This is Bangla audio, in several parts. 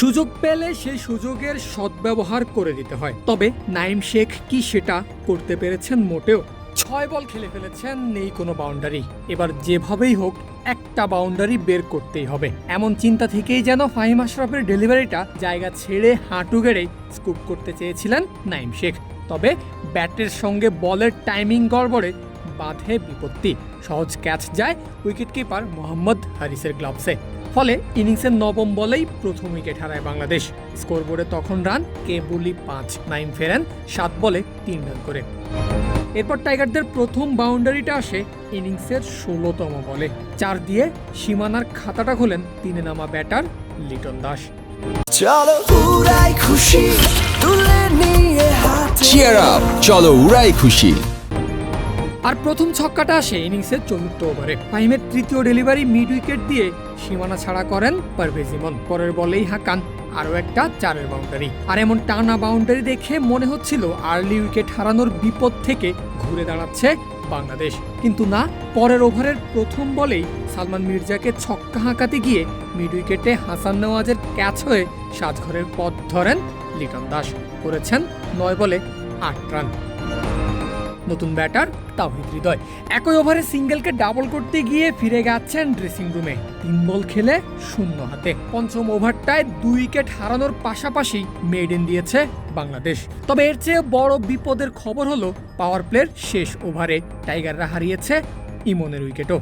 সুযোগ পেলে সেই সুযোগের সদ্ব্যবহার করে দিতে হয়। তবে নাইম শেখ কি সেটা করতে পেরেছেন মোটেও? ছয় বল খেলে ফেলেছেন, নেই কোনো বাউন্ডারি। এবার যেভাবেই হোক, একটা বাউন্ডারি বের করতেই হবে। এমন চিন্তা থেকেই যেন ফাহিম আশরাফের ডেলিভারিটা জায়গা ছেড়ে হাঁটু গেড়ে স্কুপ করতে চেয়েছিলেন নাইম শেখ। তবে ব্যাটের সঙ্গে বলের টাইমিং গড়বড়ে বাধে বিপত্তি। সহজ ক্যাচ যায় উইকেটকিপার মোহাম্মদ হারিসের গ্লাভসে। ফলে ইনিংসের নবম বলেই প্রথম উইকেট হারায় বাংলাদেশ। স্কোরবোর্ডে তখন রান কেবুলি পাঁচ নাইম ফেরেন সাত বলে তিন রান করে। এরপর টাইগারদের প্রথম বাউন্ডারিটা আসে ইনিংসের ষোলোতম বলে। চার দিয়ে সীমানার খাতাটা খোলেন তিনে নামা ব্যাটার লিটন দাস। চলো উড়াই খুশি তুলে নিয়ে হাতে চিয়ার আপ চলো উড়াই খুশি। আর প্রথম ছক্কাটা আসে ইনিংসের চতুর্থ ওভারে। ফাহিমের তৃতীয় ডেলিভারি মিড উইকেট দিয়ে সীমানা ছাড়া করেন পারভেজ ইমন। পরের বলেই হাঁকান আরও একটা চারের বাউন্ডারি। আর এমন টানা বাউন্ডারি দেখে মনে হচ্ছিল আর্লি উইকেট হারানোর বিপদ থেকে ঘুরে দাঁড়াচ্ছে বাংলাদেশ। কিন্তু না, পরের ওভারের প্রথম বলেই সালমান মির্জাকে ছক্কা হাঁকাতে গিয়ে মিড উইকেটে হাসান নওয়াজের ক্যাচ হয়ে সাজঘরের পথ ধরেন লিটন দাস। করেছেন নয় বলে আট রান। নতুন ব্যাটার তাওহিদ হৃদয়। একই ওভারে সিঙ্গেলকে ডাবল করতে গিয়ে ফিরে গেছেন ড্রেসিং রুমে তিন বল খেলে শূন্য হাতে। পঞ্চম ওভারটায় দুই উইকেট হারানোর পাশাপাশি মেডেন দিয়েছে বাংলাদেশ। তবে এর চেয়ে বড় বিপদের খবর হলো পাওয়ার প্লের শেষ ওভারে টাইগাররা হারিয়েছে ইমনের উইকেটও।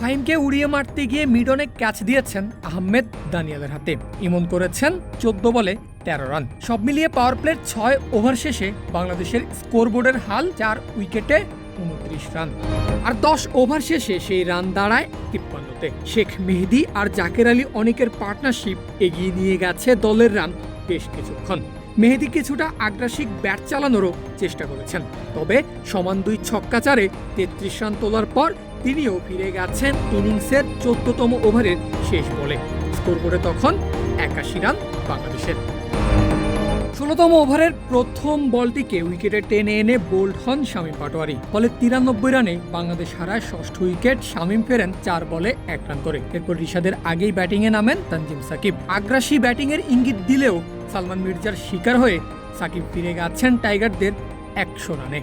ফাহিমকে উড়িয়ে মারতে গিয়ে মিডনে ক্যাচ দিয়েছেন আহমেদ দানিয়ালের হাতে। ইমন করেছেন চোদ্দ বলে তেরো রান। সব মিলিয়ে পাওয়ার প্লের ছয় ওভার শেষে বাংলাদেশের স্কোরবোর্ডের হাল চার উইকেটে উনত্রিশ রান। আর দশ ওভার শেষে সেই রান দাঁড়ায় তিপ্পান্নতে। শেখ মেহেদি আর জাকের আলী অনেকের পার্টনারশিপ এগিয়ে নিয়ে গেছে দলের রান বেশ কিছুক্ষণ। মেহেদি কিছুটা আগ্রাসিক ব্যাট চালানোরও চেষ্টা করেছেন। তবে সমান দুই ছক্কা চারে তেত্রিশ রান তোলার পর তিনিও ফিরে গেছেন ইনিংসের চোদ্দতম ওভারের শেষ বলে। স্কোরবোর্ডে তখন একাশি রান বাংলাদেশের। ষোলোতম ওভারের প্রথম বলটিকে উইকেটে টেনে এনে বোল্ড হন শামীম পাটোয়ারি। ফলে তিরানব্বই রানে বাংলাদেশ হারায় ষষ্ঠ উইকেট, শামীম ফেরেন চার বলে এক রান করে। এরপর রিশাদের আগেই ব্যাটিংয়ে নামেন তানজিম সাকিব। আগ্রাসী ব্যাটিংয়ের ইঙ্গিত দিলেও সালমান মির্জার শিকার হয়ে সাকিব ফিরে গেছেন টাইগারদের একশো রানে।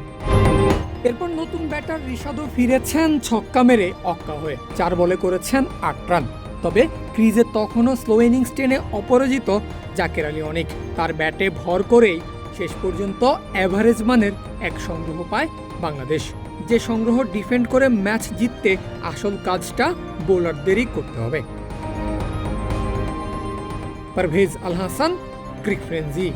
এরপর নতুন ব্যাটার রিশাদও ফিরেছেন ছক্কা মেরে অক্কা হয়ে। চার বলে করেছেন আট রান। তবে ক্রিজে তখনও স্লো ইনিংস টেনে অপরাজিত জাকের আলী অনেক। তার ব্যাটে ভর করেই শেষ পর্যন্ত অ্যাভারেজ মানের এক সংগ্রহ পায় বাংলাদেশ। যে সংগ্রহ ডিফেন্ড করে ম্যাচ জিততে আসল কাজটা বোলারদেরই করতে হবে। Parvez Al Hasan, Crick Frenzy